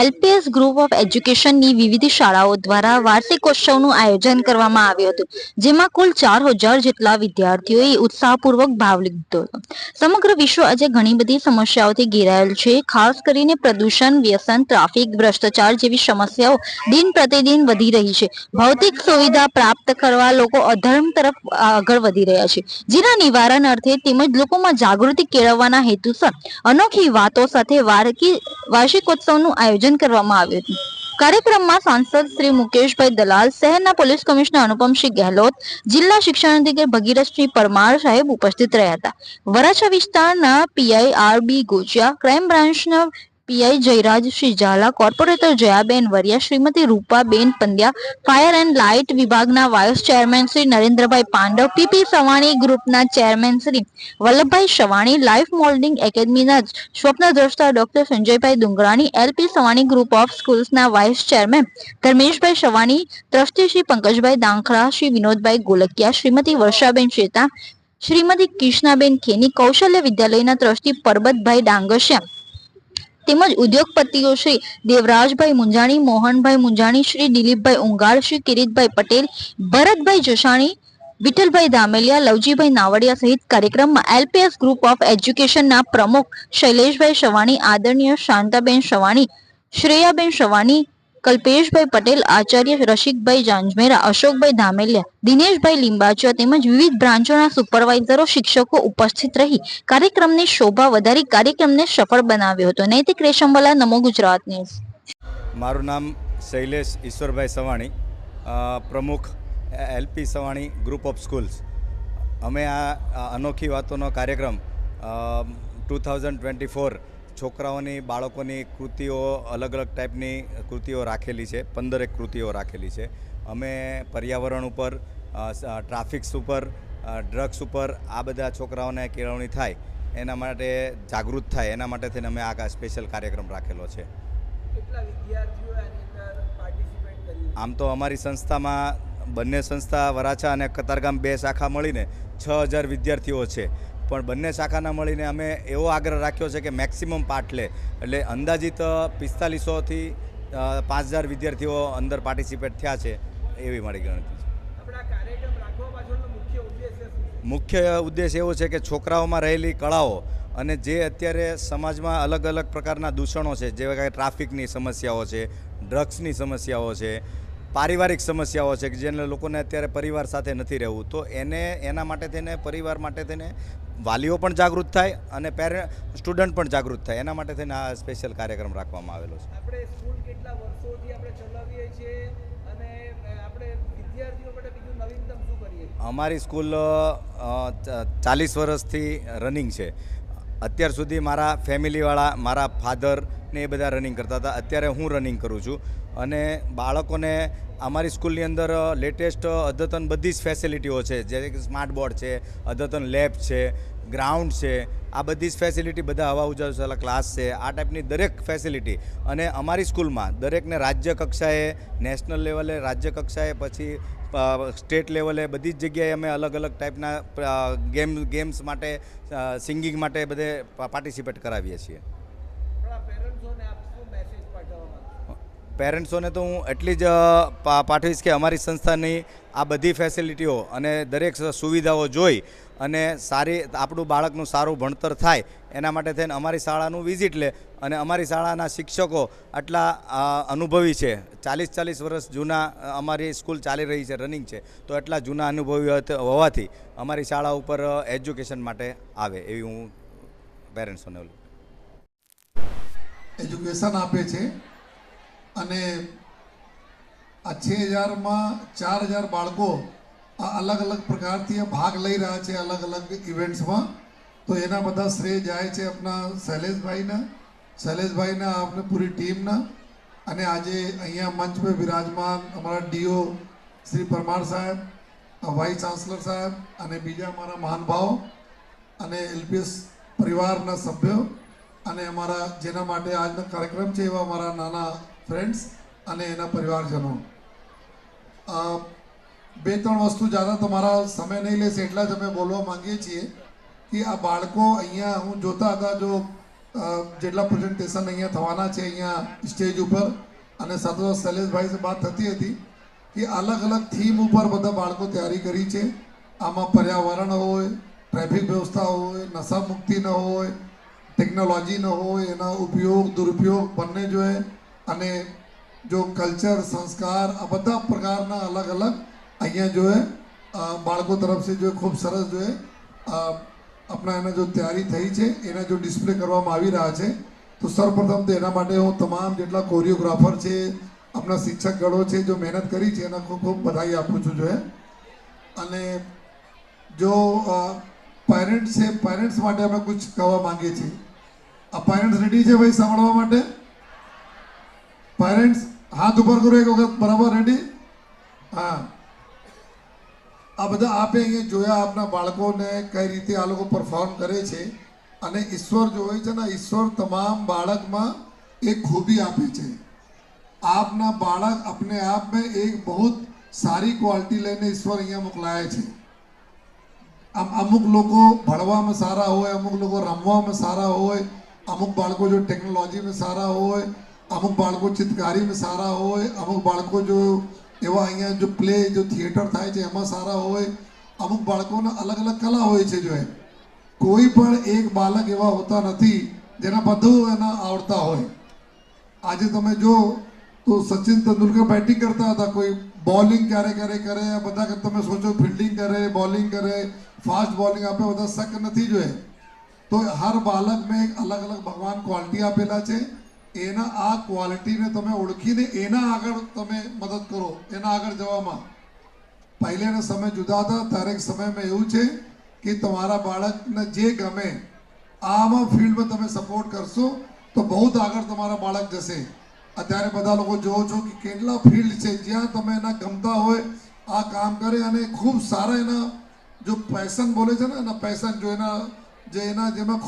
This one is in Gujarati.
એલપીએસ ગ્રુપ ઓફ એજ્યુકેશનની વિવિધ શાળાઓ દ્વારા વાર્ષિકોત્સવનું આયોજન કરવામાં આવ્યું હતું, જેમાં કુલ ચાર હજાર જેટલા વિદ્યાર્થીઓએ ઉત્સાહપૂર્વક ભાગ લીધો. હતો સમગ્ર વિશ્વ આજે ઘણી બધી સમસ્યાઓથી ઘેરાયેલ છે, ખાસ કરીને પ્રદૂષણ, વ્યસન, ટ્રાફિક, ભ્રષ્ટાચાર જેવી સમસ્યાઓ દિન પ્રતિદિન વધી રહી છે. ભૌતિક સુવિધા પ્રાપ્ત કરવા લોકો અધર્મ તરફ આગળ વધી રહ્યા છે. જેના નિવારણ અર્થે તેમજ લોકોમાં જાગૃતિ કેળવવાના હેતુસર અનોખી વાતો સાથે વાર્ષિકી વાર્ષિકોત્સવનું આયોજન કરવામાં આવ્યું હતું. કાર્યક્રમમાં સાંસદ શ્રી મુકેશભાઈ દલાલ, શહેરના પોલીસ કમિશનર અનુપમસિંહ ગેહલોત, જિલ્લા શિક્ષણ અધિકારી ભગીરથસિંહ પરમાર સાહેબ ઉપસ્થિત રહ્યા હતા. વરાછા વિસ્તારના PI R B Gochiya crime બ્રાન્ચના PI Jayraj Shri Zala corporator Jayaben Variya, Shrimati Rupaben Pandya, fire and light વિભાગના vice chairman Shri Narendrabhai Pandav PP Savani ગ્રુપના chairman Shri Vallabhbhai Savani, life moulding એકેડમીના સ્વપ્નદ્રષ્ટા doctor Sanjaybhai Dungrani LP Savani group of સ્કૂલ્સના vice chairman Dharmeshbhai Savani, trustee Shri Pankajbhai Dankhara Shri Vinodbhai Golakiya, Shrimati Varshaben Sheta, Shrimati Kishnaben Kheni, Kaushalya વિદ્યાલયના ટ્રસ્ટી પરબતભાઈ ડાંગસિયા તેમજ ઉદ્યોગપતિઓ શ્રી દેવરાજભાઈ મુંજાણી, મોહનભાઈ મુંજાણી, શ્રી દિલીપભાઈ ઉંગાળ શ્રી કિરીટભાઈ પટેલ, ભરતભાઈ જસાણી, વિઠ્ઠલભાઈ ધામેલિયા લવજીભાઈ નાવડિયા સહિત કાર્યક્રમમાં એલપીએસ ગ્રુપ ઓફ એજ્યુકેશનના પ્રમુખ શૈલેષભાઈ સવાણી આદરણીય શાંતાબેન સવાણી શ્રેયાબેન સવાણી કલ્પેશભાઈ પટેલ, આચાર્ય રસિકભાઈ જાંજમેરા, અશોકભાઈ ધામેલિયા, દિનેશભાઈ લિંબાચિયા તેમજ વિવિધ બ્રાન્ચોના સુપરવાઇઝરો, શિક્ષકો ઉપસ્થિત રહી કાર્યક્રમની શોભા વધારી કાર્યક્રમને સફળ બનાવ્યો હતો. નૈતિક રેશમવાલા, નમો ગુજરાત ન્યૂઝ. મારું નામ શૈલેષ ઈશ્વરભાઈ સવાણી પ્રમુખ LP Savani group of schools. અમે આ અનોખી વાતોનો કાર્યક્રમ ટુ થાઉઝન્ડ ટ્વેન્ટી ફોર છોકરાઓની બાળકોની કૃતિઓ અલગ અલગ ટાઈપની કૃતિઓ રાખેલી છે પંદરેક કૃતિઓ રાખેલી છે. અમે પર્યાવરણ ઉપર ટ્રાફિક્સ ઉપર ડ્રગ્સ ઉપર આ બધા છોકરાઓને કેળવણી થાય એના માટે જાગૃત થાય એના માટે થઈને અમે આ સ્પેશિયલ કાર્યક્રમ રાખેલો છે. આમ તો અમારી સંસ્થામાં બંને સંસ્થા વરાછા અને કતારગામ બે શાખા મળીને છ હજાર વિદ્યાર્થીઓ છે. પણ બંને શાખાના મળીને અમે એવો આગ્રહ રાખ્યો છે કે મેક્સિમમ પાર્ટ લે એટલે અંદાજિત પિસ્તાલીસોથી પાંચ હજાર વિદ્યાર્થીઓ અંદર પાર્ટિસિપેટ થયા છે એવી મારી ગણતરી છે? મુખ્ય ઉદ્દેશ એવો છે કે છોકરાઓમાં રહેલી કળાઓ અને જે અત્યારે સમાજમાં અલગ અલગ પ્રકારના દૂષણો છે જેવા કે ટ્રાફિકની સમસ્યાઓ છે ડ્રગ્સની સમસ્યાઓ છે પારિવારિક સમસ્યાઓ છે કે જેને લોકોને અત્યારે પરિવાર સાથે નથી રહેવું તો એને એના માટે થઈને પરિવાર માટે થઈને વાલીઓ પણ જાગૃત થાય અને પેરે સ્ટુડન્ટ પણ જાગૃત થાય. એના માટે થઈને આ સ્પેશિયલ કાર્યક્રમ રાખવામાં આવેલો છે. આપણે સ્કૂલ કેટલા વર્ષોથી આપણે ચલાવીએ છીએ અને આપણે વિદ્યાર્થીઓ માટે બીજું નવીનતમ શું કરીએ? અમારી સ્કૂલ ચાલીસ વર્ષથી રનિંગ છે. અત્યાર સુધી મારા ફેમિલીવાળા મારા ફાધર ને એ બધા રનિંગ કરતા હતા. અત્યારે હું રનિંગ કરું છું. અને બાળકોને અમારી સ્કૂલની અંદર લેટેસ્ટ અદ્યતન બધી જ ફેસિલિટીઓ છે. કે સ્માર્ટ બોર્ડ છે, અદ્યતન લેબ છે ગ્રાઉન્ડ છે, આ બધી જ ફેસિલિટી બધા હવા ઉજાસવાલા ક્લાસ છે. આ ટાઈપની દરેક ફેસિલિટી અને અમારી સ્કૂલમાં દરેકને રાજ્ય કક્ષાએ નેશનલ લેવલે રાજ્ય કક્ષાએ, પછી સ્ટેટ લેવલે બધી જ જગ્યાએ અમે અલગ અલગ ટાઈપના ગેમ ગેમ્સ માટે સિંગિંગ માટે બધે પાર્ટિસિપેટ કરાવીએ છીએ આપણા પેરેન્ટ્સોને આપ શું મેસેજ પાઠવવા માંગો પેરેન્ટ્સોને તો હું એટલી જ પાઠવીશ કે અમારી સંસ્થાની આ બધી ફેસિલિટીઓ અને દરેક સુવિધાઓ જોઈ અને સારી, આપણું બાળકનું સારું ભણતર થાય, એના માટે થઈને અમારી શાળાનું વિઝિટ લે અને અમારી શાળાના શિક્ષકો આટલા અનુભવી છે. ચાલીસ ચાલીસ વર્ષ જૂના અમારી સ્કૂલ ચાલી રહી છે, રનિંગ છે. તો એટલા જૂના અનુભવી હોવાથી અમારી શાળા ઉપર એજ્યુકેશન માટે આવે એવી હું પેરેન્ટ્સોને એજ્યુકેશન આપે છે. અને આ છ હજારમાં ચાર હજાર બાળકો આ અલગ અલગ પ્રકારથી ભાગ લઈ રહ્યા છે અલગ અલગ ઇવેન્ટ્સમાં. તો એના બધા શ્રેય જાય છે આપણા શૈલેષભાઈના. શૈલેષભાઈના આપણે પૂરી ટીમના. અને આજે અહીંયા મંચ પર વિરાજમાન અમારા ડીઓ શ્રી પરમાર સાહેબ વાઇસ ચાન્સલર સાહેબ અને બીજા અમારા મહાનુભાવો અને એલપીએસ પરિવારના સભ્યો અને અમારા જેના માટે આજનો કાર્યક્રમ છે એવા અમારા નાના ફ્રેન્ડ્સ અને એના પરિવારજનો. બે ત્રણ વસ્તુ જ્યાદા તમારા સમય નહીં લેશે એટલા જ અમે બોલવા માંગીએ છીએ કે આ બાળકો અહીંયા હું જોતા હતા જો જેટલા પ્રેઝન્ટેશન અહીંયા થવાના છે અહીંયા સ્ટેજ ઉપર અને સાથે શૈલેષભાઈ વાત થતી હતી કે અલગ અલગ થીમ ઉપર બધા બાળકો તૈયારી કરી છે. આમાં પર્યાવરણ હોય ટ્રાફિક વ્યવસ્થા હોય નશા મુક્તિ ન હોય ટેકનોલોજી ન હોય, એના ઉપયોગ, દુરુપયોગ બંને જો હે અને જો કલ્ચર સંસ્કાર આ બધા પ્રકારના અલગ અલગ અહીંયા જો અ, બાળકો તરફથી જો ખૂબ સરસ જો આપણા એને જો તૈયારી થઈ છે એને જો ડિસ્પ્લે કરવામાં આવી રહ્યા છે તો સર્વપ્રથમ તો એના માટે હું તમામ જેટલા કોરિયોગ્રાફર છે આપણા શિક્ષક ગણો છે જો મહેનત કરી છે એના ખૂબ ખૂબ બધાઈ આપું છું જો અને જો પેરેન્ટ્સ છે પેરેન્ટ્સ માટે અમે કુછ કહેવા માંગીએ છીએ. આ પેરેન્ટ્સ રેડી છે ભાઈ સાંભળવા માટે? પેરેન્ટ્સ હાથ ઉપર કરો એક વખત. બરાબર રેડી હા. આ બધા આપે અહીંયા જોયા આપના બાળકોને કઈ રીતે આ લોકો પરફોર્મ કરે છે. અને ઈશ્વર જોવે છે ને, ઈશ્વર તમામ બાળકમાં એક ખૂબી આપે છે. આપના બાળક આપને આપને મેં એક બહુ સારી ક્વોલિટી લઈને ઈશ્વર અહીંયા મોકલાયા છે. આમ અમુક લોકો ભણવામાં સારા હોય, અમુક લોકો રમવામાં સારા હોય, અમુક બાળકો જો ટેકનોલોજીમાં સારા હોય અમુક બાળકો ચિત્રકારીમાં સારા હોય અમુક બાળકો જો એવા અહીંયા જો પ્લે જો થિયેટર થાય છે એમાં સારા હોય અમુક બાળકોના અલગ અલગ કલા હોય છે જો કોઈ પણ એક બાળક એવા હોતા નથી જેના બધું એના આવડતા હોય આજે તમે જો તો સચિન તેંડુલકર બેટિંગ કરતા હતા કોઈ બોલિંગ ક્યારે ક્યારે કરે બધા તમે સોચો ફિલ્ડિંગ કરે બોલિંગ કરે ફાસ્ટ બોલિંગ આપે બધા શક નથી જોઈએ તો હર બાળક મેં એક અલગ અલગ ભગવાન ક્વોલિટી આપેલા છે એના આ ક્વોલિટીને તમે ઓળખીને એના આગળ તમે મદદ કરો, એના આગળ જવામાં. પહેલેના સમય જુદા હતા, ત્યારે સમયમાં એવું છે કે તમારા બાળકને જે ગમે, આમાં ફિલ્ડમાં તમે સપોર્ટ કરશો, તો બહુ જ આગળ તમારા બાળક જશે. અત્યારે બધા લોકો જોવો છો કે કેટલા ફિલ્ડ છે, જ્યાં તમે એના ગમતા હોય, આ કામ કરે અને ખૂબ સારા એના જો પેશન બોલે છે ને, એના પેશન જો એના, જે એના જેમાં